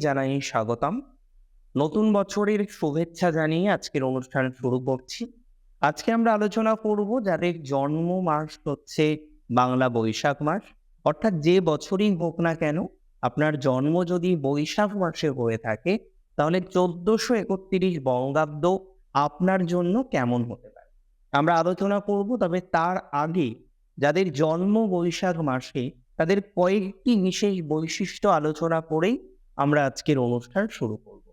জানাই স্বাগতম। নতুন বছরের শুভেচ্ছা জানিয়ে আজকের অনুষ্ঠান শুরু করছি। আজকে আমরা আলোচনা করব যাদের জন্ম মাস হচ্ছে বাংলা বৈশাখ মাস। অর্থাৎ যে বছরই হোক না কেন, আপনার জন্ম যদি বৈশাখ মাসে হয়ে থাকে, তাহলে চোদ্দশো একত্রিশ বঙ্গাব্দ আপনার জন্য কেমন হতে পারে? আমরা আলোচনা করব, তবে তার আগে যাদের জন্ম বৈশাখ মাসে, তাদের কয়েকটি বিশেষ বৈশিষ্ট্য আলোচনা করেই আমরা আজকের অনুষ্ঠান শুরু করব।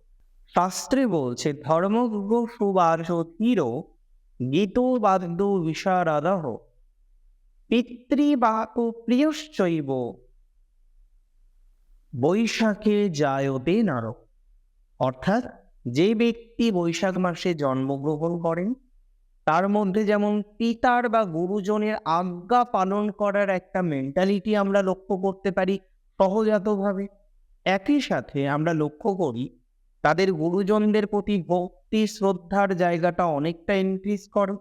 শাস্ত্রে বলছে ধর্মজ্ঞ সুবাস ধীর গীত বাদ্য বিশারদহ পিতৃবাক প্রিয়শ্চৈব, বৈশাখে জায়তে নারক। অর্থাৎ যে ব্যক্তি বৈশাখ মাসে জন্মগ্রহণ করেন, তার মধ্যে যেমন পিতার বা গুরুজনের আজ্ঞা পালন করার একটা মেন্টালিটি আমরা লক্ষ্য করতে পারি সহজাতভাবে। একই সাথে আমরা লক্ষ্য করি, তাদের গুরুজনদের প্রতি ভক্তি, শ্রদ্ধার জায়গাটা অনেকটা ইনক্রিজ করে।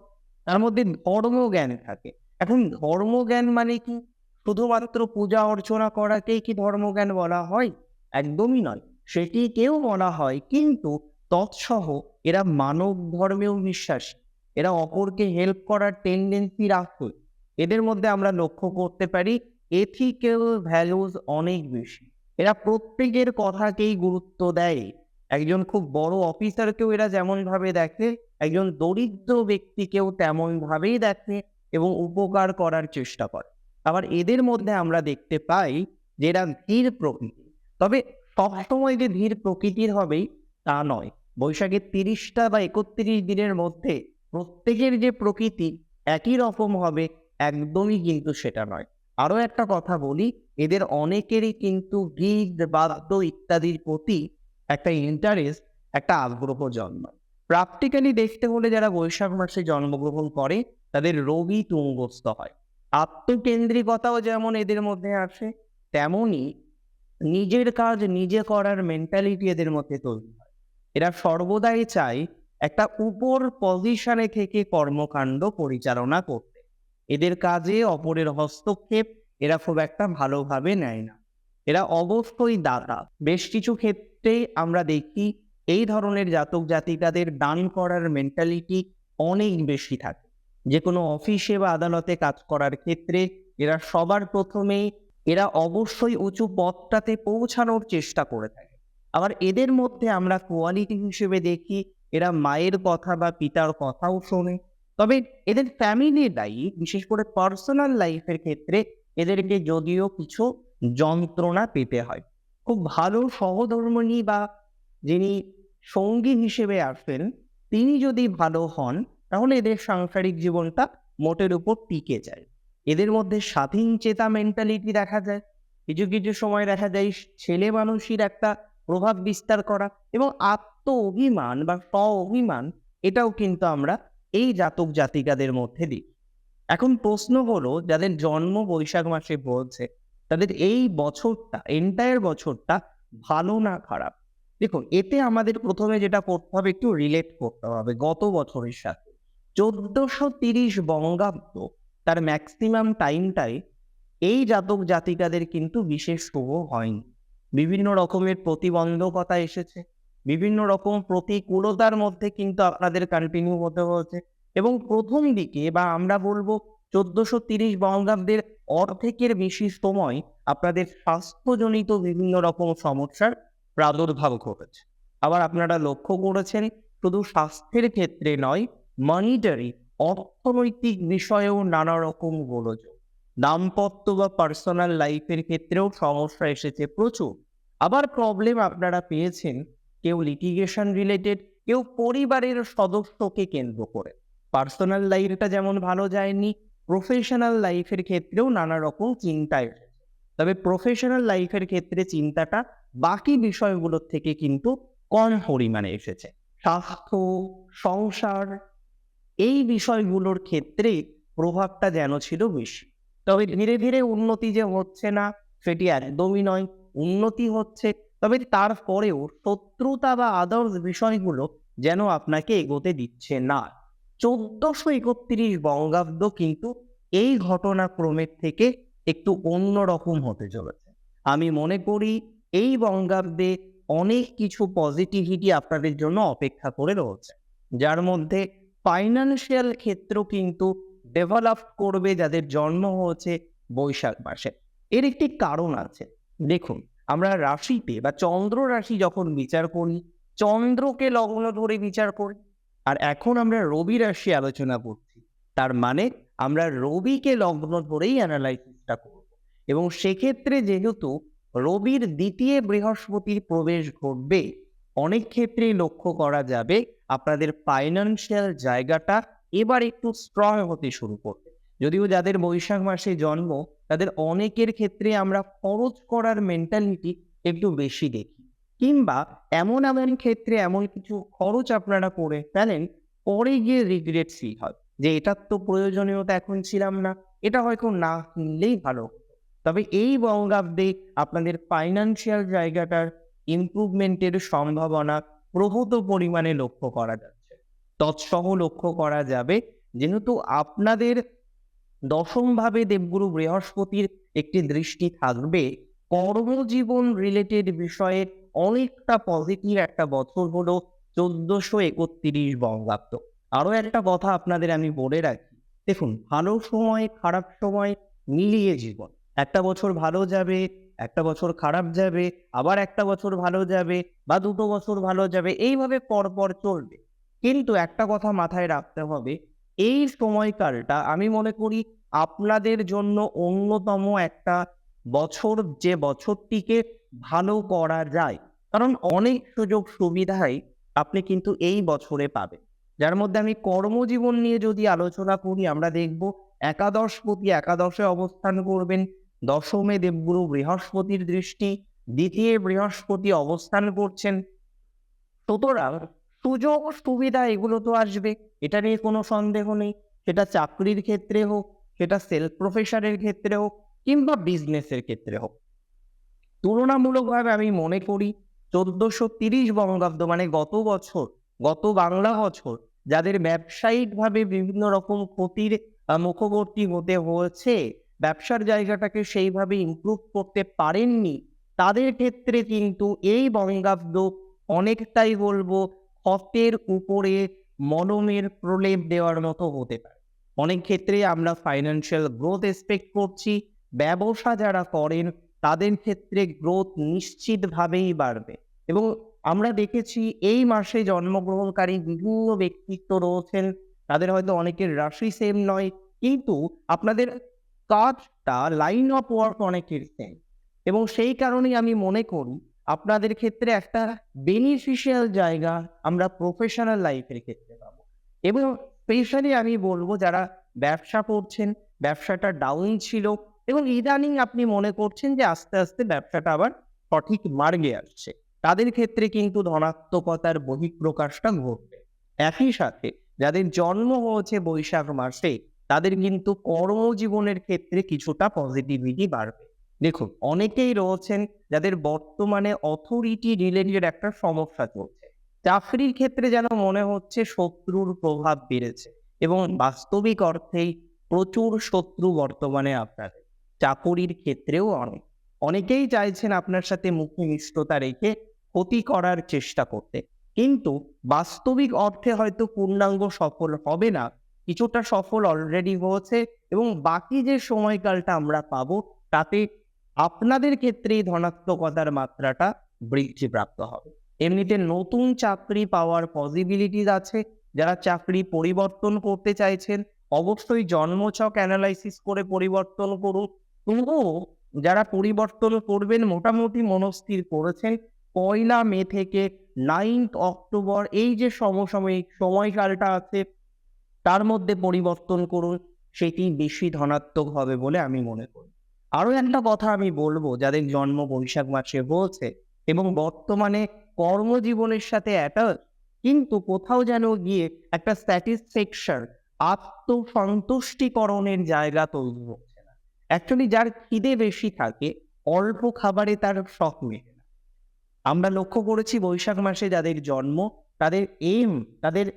তার মধ্যে ধর্মজ্ঞান থাকে। এখন ধর্মজ্ঞান মানে কি? শুধুমাত্র পূজা অর্চনা করাকেই কি ধর্মজ্ঞান বলা হয়? একদমই নয়। সেটিকেও বলা হয়, কিন্তু তৎসহ এরা মানব ধর্মেও বিশ্বাসী। এরা অপরকে হেল্প করার টেন্ডেন্সি রাখে। এদের মধ্যে আমরা লক্ষ্য করতে পারি এথিক্যাল ভ্যালুজ অনেক বেশি। এরা প্রত্যেকের কথাকেই গুরুত্ব দেয়। একজন খুব বড় অফিসারকেও এরা যেমন ভাবে দেখে, একজন দরিদ্র ব্যক্তিকেও তেমন ভাবেই দেখে এবং উপকার করার চেষ্টা করে। আবার এদের মধ্যে আমরা দেখতে পাই যে এরা ধীর প্রকৃতি তবে সবসময় যে ধীর প্রকৃতির হবেই তা নয়। বৈশাখের তিরিশটা বা একত্রিশ দিনের মধ্যে প্রত্যেকের যে প্রকৃতি একই রকম হবে, একদমই কিন্তু সেটা নয়। আরও একটা কথা বলি, এদের অনেকেরই কিন্তু গীত বাদ্য ইত্যাদির প্রতি একটা ইন্টারেস্ট একটা আগ্রহ জন্মায়। প্র্যাকটিক্যালি দেখতে হলে যারা বৈশাখ মাসে জন্মগ্রহণ করে, তাদের রবি তুঙ্গস্থ হয়। আত্মকেন্দ্রিকতাও যেমন এদের মধ্যে আসে তেমনি নিজের কাজ নিজে করার মেন্টালিটি এদের মধ্যে তৈরি হয়। এরা সর্বদাই চায় একটা উপর পজিশনে থেকে কর্মকাণ্ড পরিচালনা করতে। এদের কাজে অপরের হস্তক্ষেপ এরা খুব একটা ভালোভাবে নেয় না। এরা অবশ্যই দাতা। বেশ কিছু ক্ষেত্রে আমরা দেখি এই ধরনের জাতক জাতিকাদের দান করার মেন্টালিটি অনেক বেশি থাকে। যে কোনো অফিসে বা আদালতে কাজ করার ক্ষেত্রে এরা সবার প্রথমে এরা অবশ্যই উঁচু পথটাতে পৌঁছানোর চেষ্টা করে থাকে। আবার এদের মধ্যে আমরা কোয়ালিটি হিসেবে দেখি, এরা মায়ের কথা বা পিতার কথাও শোনে তবে এদের ফ্যামিলি লাইফ বিশেষ করে পার্সোনাল লাইফের ক্ষেত্রে এদেরকে যদিও কিছু যন্ত্রণা পেতে হয়। খুব ভালো সহধর্মণী বা যিনি সঙ্গী হিসেবে আসবেন তিনি যদি ভালো হন, তাহলে এদের সাংসারিক জীবনটা মোটের উপর টিকে যায়। এদের মধ্যে স্বাধীন চেতা মেন্টালিটি দেখা যায়। কিছু কিছু সময় দেখা যায় ছেলে মানুষের একটা প্রভাব বিস্তার করা এবং আত্ম অভিমান বা স্ব অভিমান এটাও কিন্তু আমরা এই জাতক জাতিকাদের মধ্যে দিই এখন প্রশ্ন হলো, যাদের জন্ম বৈশাখ মাসে বলছে, তাদের এই বছরটা এন্টায়ার বছরটা ভালো না খারাপ? দেখুন, এতে আমাদের প্রথমে যেটা করতে হবে, একটু রিলেট করতে হবে গত বছরের সাথে। চোদ্দশো তিরিশ বঙ্গাব্দ, তার ম্যাক্সিমাম টাইমটাই এই জাতক জাতিকাদের কিন্তু বিশেষ শুভ হয়নি। বিভিন্ন রকমের প্রতিবন্ধকতা এসেছে। বিভিন্ন রকম প্রতিকূলতার মধ্যে কিন্তু আপনাদের কন্টিনিউ হতে হয়েছে। এবং প্রথম দিকে বা আমরা বলব চোদ্দশো তিরিশ বঙ্গাব্দের অর্ধেকের বেশি সময় আপনাদের স্বাস্থ্যজনিত বিভিন্ন রকম সমস্যার প্রাদুর্ভাব ঘটেছে। আবার আপনারা লক্ষ্য করেছেন, শুধু স্বাস্থ্যের ক্ষেত্রে নয় মনিটারি অর্থনৈতিক বিষয়েও নানা রকম গোলযোগ। দাম্পত্য বা পার্সোনাল লাইফের ক্ষেত্রেও সমস্যা এসেছে প্রচুর। আবার প্রবলেম আপনারা পেয়েছেন কেউ লিটিগেশন রিলেটেড কেউ পরিবারের সদস্যকে কেন্দ্র করে। পার্সোনাল লাইফটা যেমন ভালো যায়নি প্রফেশনাল লাইফের ক্ষেত্রেও নানা রকম চিন্তা এসেছে। তবে প্রফেশনাল লাইফের ক্ষেত্রে চিন্তাটা বাকি বিষয়গুলোর থেকে কিন্তু কম পরিমাণে এসেছে। স্বাস্থ্য, সংসার, এই বিষয়গুলোর ক্ষেত্রে প্রভাবটা যেন ছিল বেশি। তবে ধীরে ধীরে উন্নতি যে হচ্ছে না, সেটি একদমই নয়। উন্নতি হচ্ছে তবে তারপরেও শত্রুতা বা আদার্স বিষয়গুলো যেন আপনাকে এগোতে দিচ্ছে না। চোদ্দশো একত্রিশ বঙ্গাব্দ কিন্তু এই ঘটনাক্রমের থেকে একটু অন্যরকম হতে চলেছে। আমি মনে করি এই বঙ্গাব্দে অনেক কিছু পজিটিভিটি আপনাদের জন্য অপেক্ষা করে রয়েছে। যার মধ্যে ফাইন্যান্সিয়াল ক্ষেত্র কিন্তু ডেভেলপ করবে যাদের জন্ম হয়েছে বৈশাখ মাসে। এর একটি কারণ আছে। দেখুন আমরা রাশিতে বা চন্দ্র রাশি যখন বিচার করি, চন্দ্রকে লগ্ন ধরে বিচার করি, আর এখন আমরা রবি রাশি আলোচনা করছি, তার মানে আমরা রবিকে লগ্ন ধরেই অ্যানালাইসিসটা করব। এবং সেক্ষেত্রে যেহেতু রবির দ্বিতীয় বৃহস্পতির প্রবেশ ঘটবে, অনেক ক্ষেত্রেই লক্ষ্য করা যাবে আপনাদের ফাইন্যান্সিয়াল জায়গাটা এবার একটু স্ট্রং হতে শুরু করবে। যদিও যাদের বৈশাখ মাসে জন্ম, তাদের অনেকের ক্ষেত্রে আমরা খরচ করার মেন্টালিটি একটু বেশি দেখি। কিংবা এমন এমন ক্ষেত্রে এমন কিছু খরচ আপনারা করে ফেলেন, পরে গিয়ে রিগ্রেট ফিল হয় যে এটার তো প্রয়োজনীয়তা এখন ছিলাম না, এটা হয়তো না কিনলেই ভালো। তবে এই বঙ্গাব্দে আপনাদের ফাইন্যান্সিয়াল জায়গাটার ইমপ্রুভমেন্টের সম্ভাবনা প্রভূত পরিমাণে লক্ষ্য করা যাচ্ছে। তৎসহ লক্ষ্য করা যাবে, যেহেতু আপনাদের দশম ভাবে দেবগুরু বৃহস্পতির একটি দৃষ্টি থাকবে। কর্মজীবন রিলেটেড বিষয়ে অনেকটা পজিটিভ একটা বছর হলো চোদ্দশো একত্রিশ বঙ্গাব্দ। আরও একটা কথা আপনাদের আমি বলে রাখি। দেখুন, ভালো সময়, খারাপ সময় মিলিয়ে জীবন। একটা বছর ভালো যাবে, একটা বছর খারাপ যাবে, আবার একটা বছর ভালো যাবে বা দুটো বছর ভালো যাবে, এইভাবে পরপর চলবে। কিন্তু একটা কথা মাথায় রাখতে হবে এই সময়কালটা আমি মনে করি আপনাদের জন্য অন্যতম একটা বছর, যে বছরটিকে ভালো করা যায়। কারণ অনেক সুযোগ সুবিধাই আপনি কিন্তু এই বছরে পাবেন। যার মধ্যে আমি কর্মজীবন নিয়ে যদি আলোচনা করি, আমরা দেখব একাদশপতি একাদশে অবস্থান করবেন, দশমে দেবগুরু বৃহস্পতির দৃষ্টি, দ্বিতীয় বৃহস্পতি অবস্থান করছেন। সুতরাং সুযোগ সুবিধা এগুলো তো আসবে। এটা নিয়ে কোনো সন্দেহ নেই। সেটা চাকরির ক্ষেত্রে হোক, সেটা সেলফ প্রফেশনের ক্ষেত্রে হোক, কিংবা বিজনেসের ক্ষেত্রে হোক। তুলনামূলকভাবে আমি মনে করি চোদ্দশো তিরিশ বঙ্গাব্দ মানে গত বছর, গত বাংলা বছর যাদের ব্যবসায়িকভাবে বিভিন্ন রকম ক্ষতির মুখবর্তী হতে হয়েছে, ব্যবসার জায়গাটাকে সেইভাবে ইমপ্রুভ করতে পারেননি, তাদের ক্ষেত্রে কিন্তু এই বঙ্গাব্দ অনেকটাই বলব ক্ষতের উপরে মলমের প্রলেপ দেওয়ার মতো হতে পারে। অনেক ক্ষেত্রে আমরা ফাইন্যান্সিয়াল গ্রোথ এক্সপেক্ট করছি, ব্যবসা যারা করেন তাদের ক্ষেত্রে গ্রোথ নিশ্চিতভাবেই বাড়বে। এবং আমরা দেখেছি এই মাসে জন্মগ্রহণকারী বিভিন্ন ব্যক্তিত্ব রয়েছেন, তাদের হয়তো অনেকের রাশি সেম নয়, কিন্তু আপনাদের কাজটা লাইন অফ ওয়ার্ক অনেকের সেম এবং সেই কারণেই আমি মনে করি আপনাদের ক্ষেত্রে একটা বেনিফিশিয়াল জায়গা আমরা প্রফেশনাল লাইফের ক্ষেত্রে পাবো। এবং স্পেশালি আমি বলব যারা ব্যবসা করছেন, ব্যবসাটা ডাউন ছিল এবং ইদানিং আপনি মনে করছেন যে আস্তে আস্তে ব্যবসাটা আবার সঠিক মার্গে আসছে। তাদের ক্ষেত্রে কিন্তু ধনাত্মকতার বহিঃপ্রকাশটা ঘটবে। একই সাথে যাদের জন্ম হয়েছে বৈশাখ মাসে, তাদের কিন্তু কর্মজীবনের ক্ষেত্রে কিছুটা পজিটিভিটি বাড়বে। দেখুন, অনেকেই রয়েছেন যাদের বর্তমানে অথরিটি রিলেটেড একটা সমস্যা চলছে। চাকরির ক্ষেত্রে যেন মনে হচ্ছে শত্রুর প্রভাব বেড়েছে এবং বাস্তবিক অর্থেই প্রচুর শত্রু বর্তমানে আপনাদের চাকরির ক্ষেত্রেও অনেক। অনেকেই চাইছেন আপনার সাথে মুখে রেখে ক্ষতি করার চেষ্টা করতে। কিন্তু বাস্তবিক অর্থে হয়তো পূর্ণাঙ্গ সফল হবে না, কিছুটা সফল অলরেডি হয়েছে এবং বাকি যে সময়কালটা আমরা পাবো, তাতে আপনাদের ক্ষেত্রেই ধনাত্মকতার মাত্রাটা বৃদ্ধিপ্রাপ্ত হবে। এমনিতে নতুন চাকরি পাওয়ার পসিবিলিটিস আছে, যারা চাকরি পরিবর্তন করতে চাইছেন, অবশ্যই জন্মছক অ্যানালাইসিস করে পরিবর্তন করুন। তবুও যারা পরিবর্তন করবেন, মোটামুটি মনস্থির করেছেন, পয়লা মে থেকে নাইন্থ অক্টোবর, এই যে সমসাময়িক সময়কালটা আছে, তার মধ্যে পরিবর্তন করুন, সেটি বেশি ধনাত্মক হবে বলে আমি মনে করি। আরও একটা কথা আমি বলব, যাদের জন্ম বৈশাখ মাসে হয়েছে এবং বর্তমানে কর্মজীবনের সাথে অ্যাটাচ কিন্তু কোথাও যেন গিয়ে একটা স্যাটিসফ্যাকশন আত্মসন্তুষ্টিকরণের জায়গা তৈরি হচ্ছে না। অ্যাকচুয়ালি যার খিদে বেশি থাকে, অল্প খাবারে তার শখ মেটে না। আমরা লক্ষ্য করেছি বৈশাখ মাসে যাদের জন্ম, তাদের এম তাদের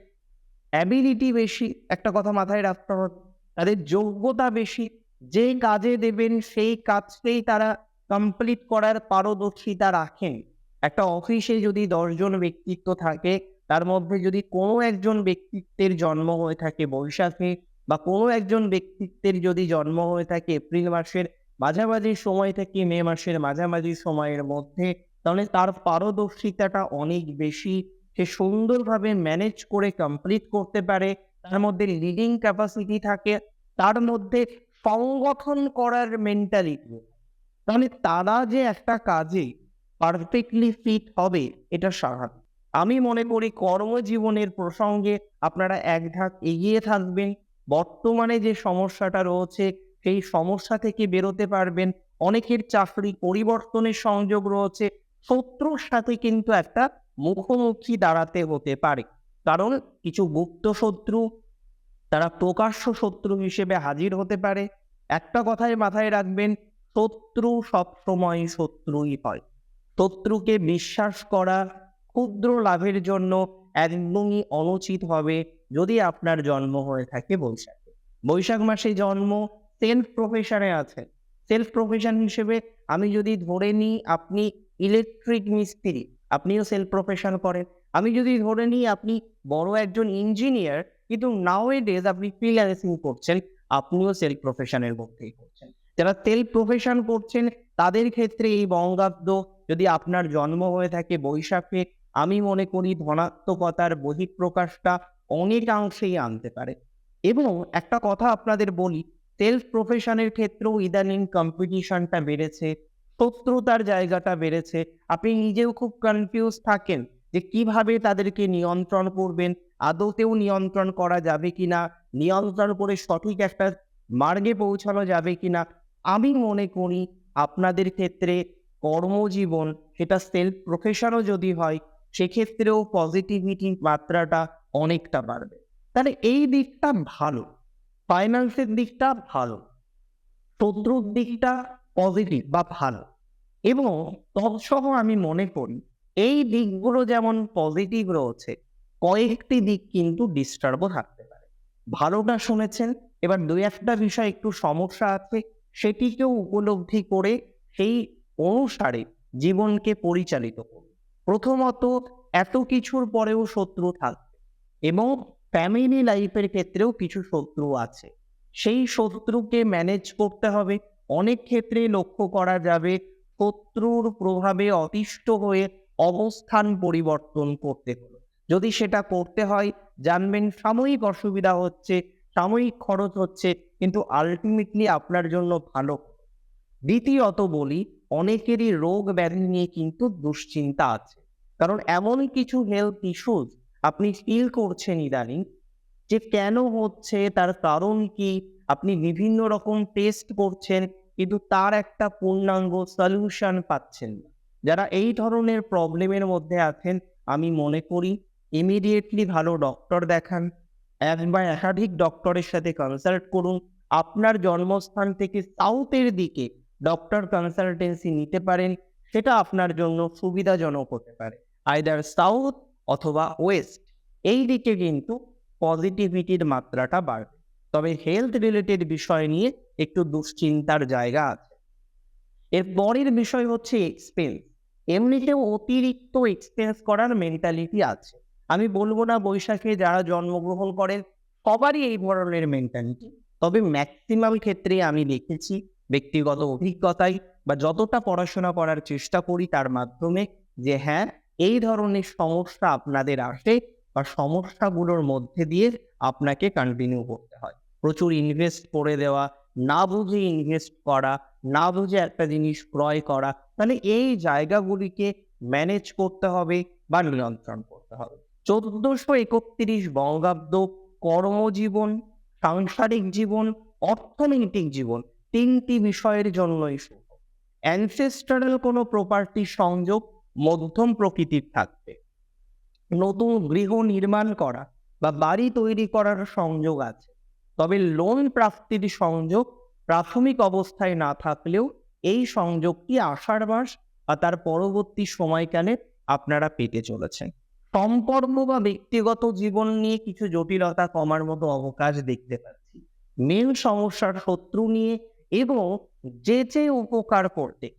অ্যাবিলিটি বেশি, একটা কথা মাথায় রাখতে হবে, তাদের যোগ্যতা বেশি যে কাজে দেবেন, সেই কাজটাই তারা কমপ্লিট করার পারদর্শিতা রাখেন। একটা অফিসে যদি দশজন ব্যক্তিত্ব থাকে, তার মধ্যে যদি কোনো একজন ব্যক্তিত্বের জন্ম হয়ে থাকে বৈশাখে বা কোনো একজন ব্যক্তিত্বের যদি জন্ম হয়ে থাকে এপ্রিল মাসের মাঝামাঝি সময় থেকে মে মাসের মাঝামাঝি সময়ের মধ্যে, তাহলে তার পারদর্শিতাটা অনেক বেশি। সে সুন্দরভাবে ম্যানেজ করে কমপ্লিট করতে পারে। তার মধ্যে লিডিং ক্যাপাসিটি থাকে। তার মধ্যে সংগঠন করার মেন্টালিটি তাহলে তারা যে একটা কাজে পারফেক্টলি ফিট হবে, এটা স্বাভাবিক। আমি মনে করি কর্মজীবনের প্রসঙ্গে আপনারা এক ধাপ এগিয়ে থাকবেন, বর্তমানে যে সমস্যাটা রয়েছে, সেই সমস্যা থেকে বেরোতে পারবেন, অনেকের চাকরি পরিবর্তনের সংযোগ রয়েছে, শত্রুর সাথে কিন্তু একটা মুখোমুখি দাঁড়াতে হতে পারে। কারণ কিছু গুপ্ত শত্রু তারা প্রকাশ্য শত্রু হিসেবে হাজির হতে পারে। একটা কথাই মাথায় রাখবেন, শত্রু সবসময় শত্রুই হয়। শত্রুকে বিশ্বাস করা, ক্ষুদ্র লাভের জন্য একদমই অনুচিত হবে যদি আপনার জন্ম হয়ে থাকে বৈশাখে। বৈশাখ মাসে জন্ম সেলফ প্রফেশনে আছে সেলফ প্রফেশন হিসেবে আমি যদি ধরে নিই, আপনি ইলেকট্রিক মিস্ত্রি, আপনিও সেলফ প্রফেশন করেন। আমি যদি ধরে নিই, আপনি বড় একজন ইঞ্জিনিয়ার কিন্তু নাও এ ডেজ আপনি ফ্রিল্যান্সিং করছেন, আপনিও সেলফ প্রফেশনের মধ্যেই করছেন। যারা সেলফ প্রফেশন করছেন, তাদের ক্ষেত্রে এই বঙ্গাব্দ যদি আপনার জন্ম হয়ে থাকে বৈশাখে, আমি মনে করি ধনাত্মকতার বহিঃপ্রকাশটা অনেকাংশেই আনতে পারে। এবং একটা কথা আপনাদের বলি সেলফ প্রফেশনের ক্ষেত্রেও ইদানিং কম্পিটিশনটা বেড়েছে, শত্রুতার জায়গাটা বেড়েছে। আপনি নিজেও খুব কনফিউজ থাকেন। যে কীভাবে তাদেরকে নিয়ন্ত্রণ করবেন আদতেও নিয়ন্ত্রণ করা যাবে কিনা, নিয়ন্ত্রণ করে সঠিক একটা মার্গে পৌঁছানো যাবে কিনা, আমি মনে করি আপনাদের ক্ষেত্রে কর্মজীবন, সেটা সেলফ প্রফেশনও যদি হয়, সেক্ষেত্রেও পজিটিভিটির মাত্রাটা অনেকটা বাড়বে। তাহলে এই দিকটা ভালো ফাইন্যান্সের দিকটা ভালো, শত্রুর দিকটা পজিটিভ বা ভালো, এবং তৎসহ আমি মনে করি এই দিকগুলো যেমন পজিটিভ রয়েছে, কয়েকটি দিক কিন্তু ডিস্টার্বও থাকতে পারে। ভালোটা শুনেছেন, এবার দুই একটা বিষয় একটু সমস্যা আছে, সেটিকেও উপলব্ধি করে সেই অনুসারে জীবনকে পরিচালিত করুন। প্রথমত, এত কিছুর পরেও শত্রু থাকবে এবং ফ্যামিলি লাইফের ক্ষেত্রেও কিছু শত্রু আছে। সেই শত্রুকে ম্যানেজ করতে হবে। অনেক ক্ষেত্রে লক্ষ্য করা যাবে, শত্রুর প্রভাবে অতিষ্ঠ হয়ে অবস্থান পরিবর্তন করতে হলো। যদি সেটা করতে হয়, জানবেন সাময়িক অসুবিধা হচ্ছে, সাময়িক খরচ হচ্ছে, কিন্তু আলটিমেটলি আপনার জন্য ভালো। দ্বিতীয়ত বলি, অনেকেরই রোগ ব্যাধি নিয়ে কিন্তু দুশ্চিন্তা আছে। কারণ এমন কিছু হেলথ ইস্যুজ আপনি ফিল করছেন ইদানিং, যে কেন হচ্ছে, তার কারণ কি, আপনি বিভিন্ন রকম টেস্ট করছেন, কিন্তু তার একটা পূর্ণাঙ্গ সলিউশন পাচ্ছেন না। যারা এই ধরনের প্রবলেমের মধ্যে আছেন, আমি মনে করি ইমিডিয়েটলি ভালো ডক্টর দেখান এক বা একাধিক ডক্টরের সাথে কনসাল্ট করুন। আপনার জন্মস্থান থেকে সাউথের দিকে ডক্টর কনসালটেন্সি নিতে পারেন, সেটা আপনার জন্য সুবিধাজনক হতে পারে। আইদার সাউথ অথবা ওয়েস্ট এই দিকে কিন্তু পজিটিভিটির মাত্রাটা বাড়বে। তবে হেলথ রিলেটেড বিষয় নিয়ে একটু দুশ্চিন্তার জায়গা আছে। এর পরের বিষয় হচ্ছে এক্সপেন্স এমনিতেও অতিরিক্ত এক্সপেন্স করার মেন্টালিটি আছে। আমি বলব না বৈশাখে যারা জন্মগ্রহণ করেন সবারই এই ধরনের মেন্টালিটি তবে ম্যাক্সিমাম ক্ষেত্রে আমি দেখেছি ব্যক্তিগত অভিজ্ঞতায় বা যতটা পড়াশোনা করার চেষ্টা করি তার মাধ্যমে যে হ্যাঁ এই ধরনের সমস্যা আপনাদের আসে বা সমস্যাগুলোর মধ্যে দিয়ে আপনাকে কন্টিনিউ করতে হয়। প্রচুর ইনভেস্ট করে দেওয়া না বুঝে ইনভেস্ট করা, না বুঝে একটা জিনিস ক্রয় করা মানে এই জায়গাগুলিকে ম্যানেজ করতে হবে বা নিয়ন্ত্রণ করতে হবে। চোদ্দশো একত্রিশ বঙ্গাব্দ কর্মজীবন, সাংসারিক জীবন, অর্থনৈতিক জীবন, তিনটি বিষয়ের জন্যই অ্যানসেস্টারাল কোনো প্রপার্টির সংযোগ মধ্যম প্রকৃতির থাকবে। নতুন গৃহ নির্মাণ করা বা বাড়ি তৈরি করার সংযোগ আছে। তবে লোন প্রাপ্তির সংযোগ প্রাথমিক অবস্থায় না থাকলেও এই সংযোগটি আষাঢ় মাস বা তার পরবর্তী সময়কালে আপনারা পেতে চলেছেন। সম্পর্ক বা ব্যক্তিগত জীবন নিয়ে কিছু জটিলতা কমার মতো অবকাশ দেখতে পাচ্ছি। মেন সমস্যার শত্রু নিয়ে এবং যে যে উপকার করতে।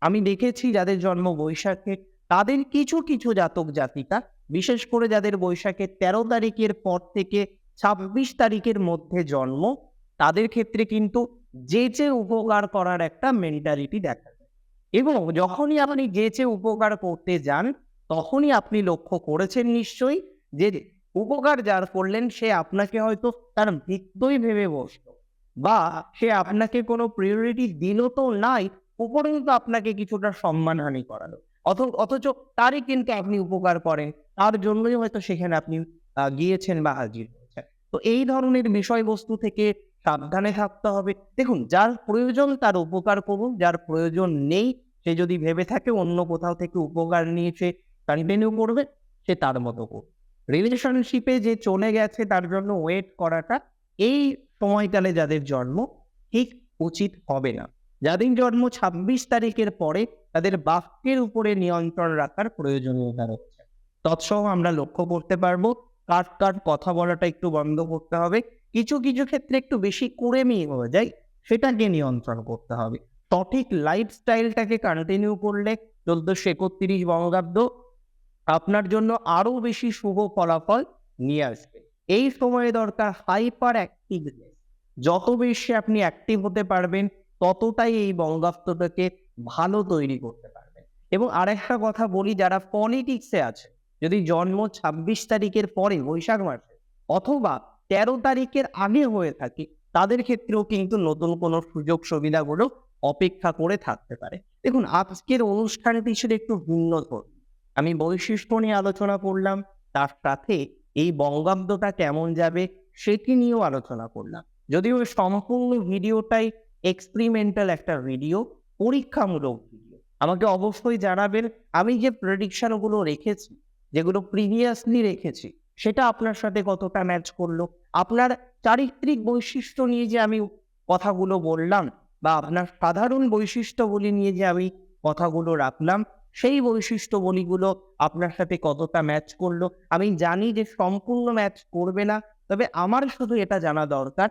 আমি দেখেছি যাদের জন্ম বৈশাখে, তাদের কিছু কিছু জাতক জাতিকা, বিশেষ করে যাদের বৈশাখের তেরো তারিখের পর থেকে ছাব্বিশ তারিখের মধ্যে জন্ম, তাদের ক্ষেত্রে কিন্তু যেচে উপকার করার একটা মেন্টালিটি দেখা যায়। এবং যখনই আপনি যেচে উপকার করতে যান, তখনই আপনি লক্ষ্য করেছেন নিশ্চয়ই যে উপকার যার করলেন, সে আপনাকে হয়তো তার মৃত্যুই ভেবে বসল বা সে আপনাকে কোনো প্রিয়োরিটি দিল তো নাই, উপরন্তু আপনাকে কিছুটা সম্মানহানি করালো। অথ, অথচ তারই কিন্তু আপনি উপকার করেন, তার জন্যই হয়তো সেখানে আপনি গিয়েছেন বা হাজির তো এই ধরনের বিষয়বস্তু থেকে সাবধানে থাকতে হবে। দেখুন, যার প্রয়োজন তার উপকার করুন, যার প্রয়োজন নেই, সে যদি ভেবে থাকে অন্য কোথাও থেকে উপকার নিয়ে সে কন্টিনিউ করবে, সে তার মতো করবে। রিলেশনশিপে যে চলে গেছে তার জন্য ওয়েট করাটা, এই সময়কালে যাদের জন্ম ঠিক উচিত হবে না। যাদের জন্ম ছাব্বিশ তারিখের পরে তাদের বাক্যের উপরে নিয়ন্ত্রণ রাখার প্রয়োজনীয়তা রয়েছে। তৎসহ আমরা লক্ষ্য করতে পারব কাট কাট কথা বলাটা একটু বন্ধ করতে হবে। কিছু কিছু ক্ষেত্রে একটু বেশি কুড়েমি হয়ে যায়, সেটাকে নিয়ন্ত্রণ করতে হবে। সঠিক লাইফস্টাইলটাকে কন্টিনিউ করলে চোদ্দশো একত্রিশ বঙ্গাব্দ আপনার জন্য আরও বেশি শুভ ফলাফল নিয়ে আসবে। এই সময়ে দরকার হাইপার অ্যাক্টিভনেস যত বেশি আপনি অ্যাক্টিভ হতে পারবেন, ততটাই এই বঙ্গাব্দটাকে ভালো তৈরি করতে পারবেন। এবং আরেকটা কথা বলি, যারা পলিটিক্সে আছে যদি জন্ম ছাব্বিশ তারিখের পরে, বৈশাখ মাসে, অথবা তেরো তারিখের আগে হয়ে থাকে, তাদের ক্ষেত্রেও কিন্তু নতুন কোনো সুযোগ সুবিধাগুলো অপেক্ষা করে থাকতে পারে। দেখুন, আজকের অনুষ্ঠানটি ছিল একটু ভিন্ন ধরনের। আমি বৈশিষ্ট্য নিয়ে আলোচনা করলাম, তার সাথে এই বঙ্গাব্দটা কেমন যাবে সেটি নিয়েও আলোচনা করলাম। যদিও সম্পূর্ণ ভিডিওটাই এক্সপেরিমেন্টাল একটা ভিডিও পরীক্ষামূলক ভিডিও আমাকে অবশ্যই জানাবেন, আমি যে প্রেডিকশনগুলো রেখেছি যেগুলো প্রিভিয়াসলি রেখেছি, সেটা আপনার সাথে কতটা ম্যাচ করল? আপনার চারিত্রিক বৈশিষ্ট্য নিয়ে যে আমি কথাগুলো বললাম বা আপনার সাধারণ বৈশিষ্ট্যগুলি নিয়ে যে আমি কথাগুলো রাখলাম, সেই বৈশিষ্ট্যগুলিগুলো আপনার সাথে কতটা ম্যাচ করল? আমি জানি যে সম্পূর্ণ ম্যাচ করবে না, তবে আমার শুধু এটা জানা দরকার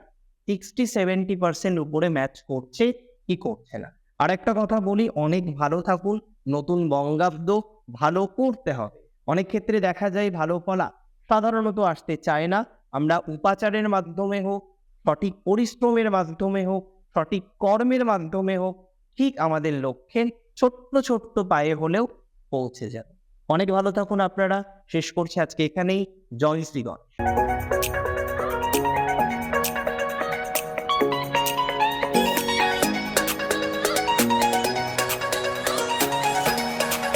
সিক্সটি সেভেন্টি পার্সেন্ট উপরে ম্যাচ করছে কি করছে না। আর একটা কথা বলি, অনেক ভালো থাকুন, নতুন বঙ্গাব্দ ভালো করতে হবে। অনেক ক্ষেত্রে দেখা যায় ভালো ফলা সাধারণত আসতে চায় না। আমরা উপাচারের মাধ্যমে হোক, সঠিক পরিশ্রমের মাধ্যমে হোক, সঠিক কর্মের মাধ্যমে হোক, ঠিক আমাদের লক্ষ্যে ছোট্ট ছোট্ট পায়ে হলেও পৌঁছে যাবে। অনেক ভালো থাকুন আপনারা। শেষ করছি আজকে এখানেই। জয় শ্রীগণ।